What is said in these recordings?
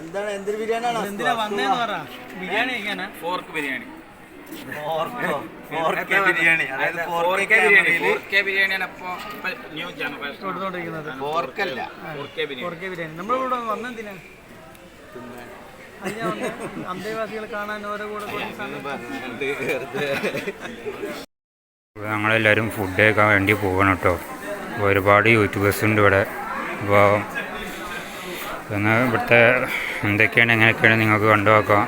എന്താണ് എന്തൊരു ബിരിയാണിയാണ് എന്തിനാ വന്നേന്ന് പറ. ബിരിയാണി ഫോർക്ക് ബിരിയാണി. ബിരിയാണി. അതായത് ബിരിയാണി. ബിരിയാണിയാണ് ന്യൂ ജനറേഷൻ കൊടുത്തോണ്ടിരിക്കുന്നത്. ഫോർക്കല്ല ബിരിയാണി. ബിരിയാണി. നമ്മളിവിടെ വന്നെന്തിനാ? കാണാൻ ഓരോ കൂടെ ഞങ്ങളെല്ലാവരും ഫുഡ് കഴിക്കാൻ വേണ്ടി പോകണം കേട്ടോ. ഒരുപാട് യൂട്യൂബേഴ്സ് ഉണ്ട് ഇവിടെ. അപ്പോൾ ഒന്ന് ഇവിടുത്തെ എന്തൊക്കെയാണ് എങ്ങനെയൊക്കെയാണ് നിങ്ങൾക്ക് കൊണ്ടുപോക്കാം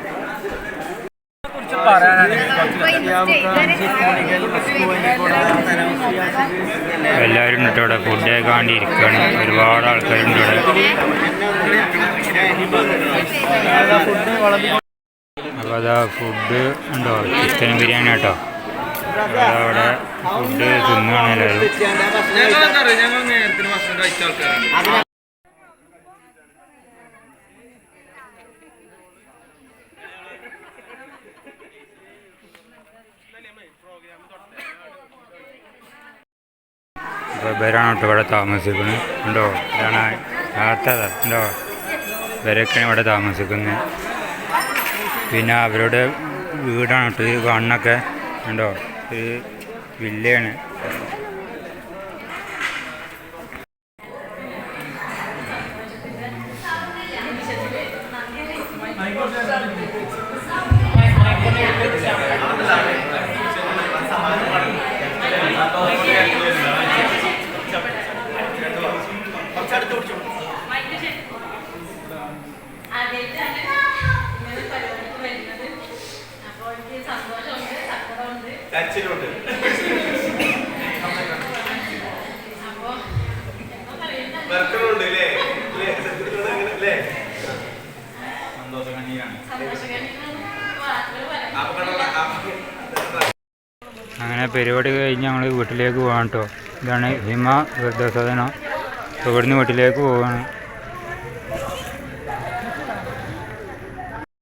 എല്ലാവരും ഉണ്ട് ഇവിടെ ഫുഡ് കാണ്ടിരിക്കുകയാണ്. ഒരുപാട് ആൾക്കാരുണ്ട് ഇവിടെ. അപ്പോൾ അതാ ഫുഡ് ഉണ്ടോ? ചിക്കൻ ബിരിയാണി കേട്ടോ. അവിടെ ഫുഡ് തിന്നുകയാണ് എല്ലാവരും. ഇവരാണ് കേട്ടോ ഇവിടെ താമസിക്കുന്നത്. ഉണ്ടോ? ഇതാണ് യാത്രത ഉണ്ടോ? ഇവരൊക്കെയാണ് ഇവിടെ താമസിക്കുന്നത്. പിന്നെ അവരുടെ വീടാണ് ഈ കാണുന്നൊക്കെ ഉണ്ടോ? ഒരു വില്ലയാണ്. ആദ്യമായിട്ടാണ് എന്താ പറയുന്നത് സന്തോഷകരമാണ് വാക്കുകൾ പറയാം അങ്ങനെ പരിപാടി കഴിഞ്ഞ് ഞങ്ങൾ വീട്ടിലേക്ക് പോകാം കേട്ടോ ഇതാണ് ഹിമ വൃദ്ധസദനം. ഇവിടുന്ന് വീട്ടിലേക്ക് പോവുകയാണ്